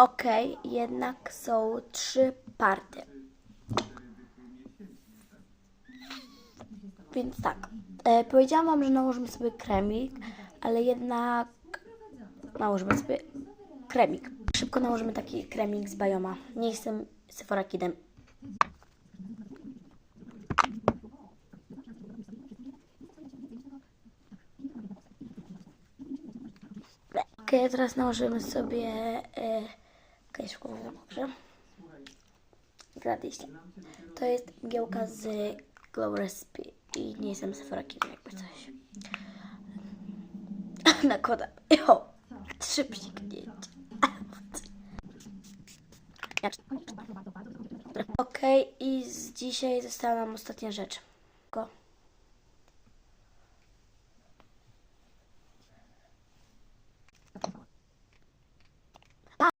Ok, jednak są trzy partie. Więc tak, e, powiedziałam wam, że nałożymy sobie kremik, ale jednak nałożymy sobie kremik. Szybko nałożymy taki kremik z Bajoma. Nie jestem Sephora Kidem. Ok, teraz nałożymy sobie e, szybko wezmę, dobrze? Zgadliście. To jest mgiełka z Glow Recipe i nie jestem Sephora Kidem, jakby coś. Nakładam. Jo, trzy psiknięcia. Okej, i z dzisiaj została nam ostatnia rzecz. Ko-